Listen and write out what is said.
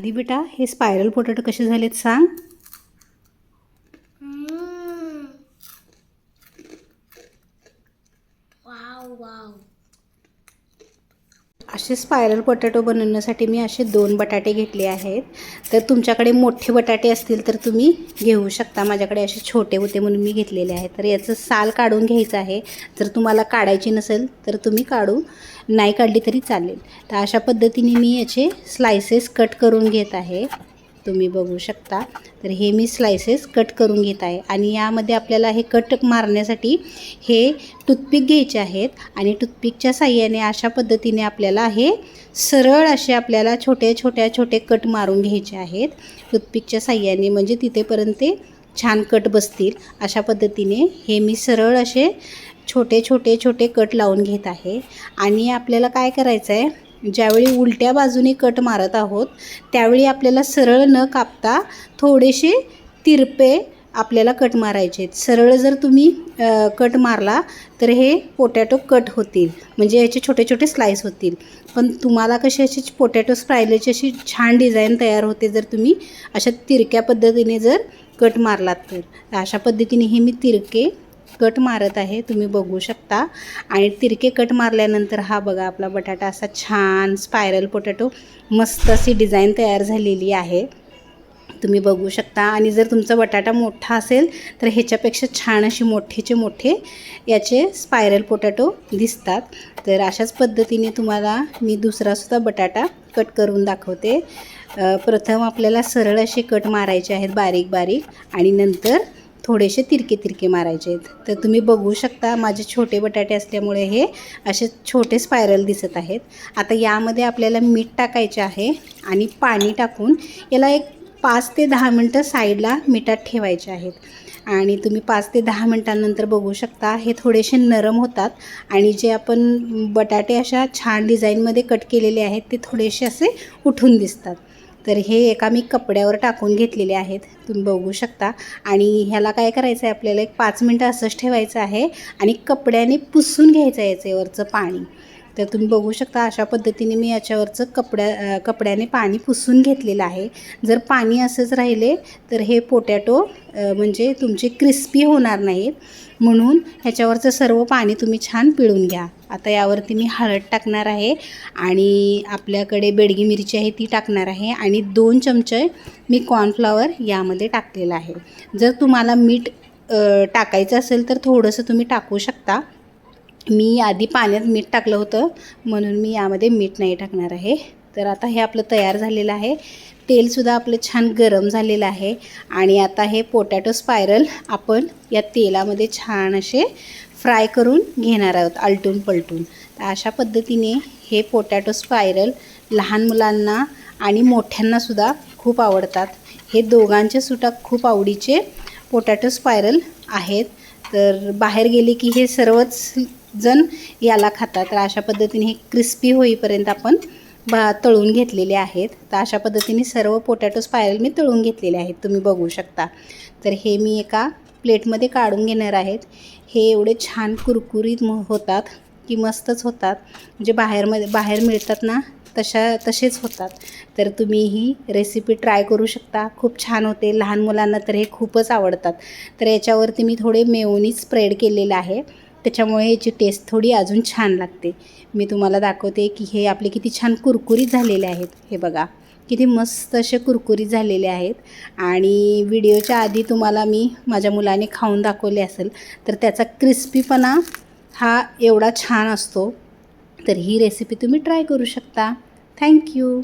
आधी बेटा हे स्पायरल पोटॅटो कसे झालेत सांग. Wow wow. असे स्पायरल पोटॅटो बनवण्यासाठी मी असे दोन बटाटे घेतले आहेत. तर तुमच्याकडे मोठे बटाटे असतील तर तुम्ही घेऊ शकता. माझ्याकडे असे छोटे होते म्हणून मी घेतलेले आहेत. तर याचं साल काढून घ्यायचं आहे. जर तुम्हाला काढायची नसेल तर तुम्ही काढू. नाही काढली तरी चालेल. तर अशा पद्धतीने मी याचे स्लायसेस कट करून घेत आहे. तुम्ही बघू शकता. तर हे मी स्लायसेस कट करून घेत आहे. आणि यामध्ये आपल्याला हे कट मारण्यासाठी हे टूथपिक घ्यायचे आहेत. आणि टूथपिकच्या साह्याने अशा पद्धतीने आपल्याला हे सरळ असे आपल्याला छोट्या छोट्या छोटे कट मारून घ्यायचे आहेत. टूथपिकच्या साह्याने म्हणजे तिथेपर्यंत ते छान कट बसतील. अशा पद्धतीने हे मी सरळ असे छोटे छोटे छोटे कट लावून घेत आहे. आणि आपल्याला काय करायचं आहे ज्यावेळी उलट्या बाजूने कट मारत आहोत त्यावेळी आपल्याला सरळ न कापता थोडेसे तिरपे आपल्याला कट मारायचे आहेत. सरळ जर तुम्ही कट मारला तर हे पोटॅटो कट होतील. म्हणजे याचे छोटे छोटे स्लाईस होतील. पण तुम्हाला कसे अशी पोटॅटो स्प्रायलेची अशी छान डिझाईन तयार होते जर तुम्ही अशा तिरक्या पद्धतीने जर कट मारलात तर. अशा पद्धतीने हे मी तिरके कट मारत आहे तुम्ही बघू शकता. आणि तिरके कट मारल्यानंतर हा बघा आपला बटाटा असा छान स्पायरल पोटॅटो मस्त अशी डिझाईन तयार झालेली आहे. तुम्ही बघू शकता. आणि जर तुमचा बटाटा मोठा असेल तर ह्याच्यापेक्षा छान अशी मोठेचे मोठे याचे स्पायरल पोटॅटो दिसतात. तर अशाच पद्धतीने तुम्हाला मी दुसरासुद्धा बटाटा कट करून दाखवते. प्रथम आपल्याला सरळ असे कट मारायचे आहेत बारीक बारीक. आणि नंतर थोडेसे तिरके तिरके मारायचे आहेत. तर तुम्ही बघू शकता माझे छोटे बटाटे असल्यामुळे हे असे छोटे स्पायरल दिसत आहेत. आता यामध्ये आपल्याला मीठ टाकायचे आहे आणि पाणी टाकून याला एक पाच ते दहा मिनटं साईडला मिठात ठेवायचे आहेत. आणि तुम्ही पाच ते दहा मिनटांनंतर बघू शकता हे थोडेसे नरम होतात आणि जे आपण बटाटे अशा छान डिझाईनमध्ये कट केलेले आहेत ते थोडेसे असे उठून दिसतात. तर हे एका मी कपड्यावर टाकून घेतलेले आहेत. तुम्ही बघू शकता. आणि ह्याला काय करायचं आहे आपल्याला एक पाच मिनटं असंच ठेवायचं आहे आणि कपड्याने पुसून घ्यायचं आहे याच्यावरचं पाणी. तर तुम्ही बघू शकता अशा पद्धतीने मी याच्यावरचं कपड्या कपड्याने पाणी पुसून घेतलेलं आहे. जर पाणी असंच राहिले तर हे पोटॅटो म्हणजे तुमचे क्रिस्पी होणार नाहीत. म्हणून ह्याच्यावरचं सर्व पाणी तुम्ही छान पिळून घ्या. आता यावरती मी हळद टाकणार आहे आणि आपल्याकडे बेडगी मिरची आहे ती टाकणार आहे आणि दोन चमचे मी कॉर्नफ्लॉवर यामध्ये टाकलेलं आहे. जर तुम्हाला मीठ टाकायचं असेल तर थोडंसं तुम्ही टाकू शकता. मी आधी पाण्यात मीठ टाकलं होतं म्हणून मी यामध्ये मीठ नाही टाकणार आहे. तर आता हे आपलं तयार झालेलं आहे. तेलसुद्धा आपलं छान गरम झालेलं आहे. आणि आता हे पोटॅटो स्पायरल आपण या तेलामध्ये छान असे फ्राय करून घेणार आहोत आलटून पलटून. तर अशा पद्धतीने हे पोटॅटो स्पायरल लहान मुलांना आणि मोठ्यांनासुद्धा खूप आवडतात. हे दोघांचे सुद्धा खूप आवडीचे पोटॅटो स्पायरल आहेत. तर बाहेर गेले की हे सर्वच जण याला खातात. तर अशा पद्धतीने हे क्रिस्पी होईपर्यंत आपण बा तळून घेतलेले आहेत. तर अशा पद्धतीने सर्व पोटॅटो स्पायरल मी तळून घेतलेले आहेत. तुम्ही बघू शकता. तर हे मी एका प्लेटमध्ये काढून घेणार आहेत. हे एवढे छान कुरकुरीत होतात की मस्तच होतात. म्हणजे बाहेरमध्ये बाहेर मिळतात ना तशा तसेच होतात. तर तुम्ही ही रेसिपी ट्राय करू शकता. खूप छान होते. लहान मुलांना तर हे खूपच आवडतात. तर याच्यावरती मी थोडे मेवणी स्प्रेड केलेलं आहे. त्याच्यामुळे याची टेस्ट थोडी अजून छान लागते. मी तुम्हाला दाखवते की हे आपले किती छान कुरकुरीत झालेले आहेत. हे बघा किती मस्त असे कुरकुरीत झालेले आहेत. आणि व्हिडिओच्या आधी तुम्हाला मी माझ्या मुलाने खाऊन दाखवले असेल तर त्याचा क्रिस्पीपणा हा एवढा छान असतो. तर ही रेसिपी तुम्ही ट्राय करू शकता. थँक्यू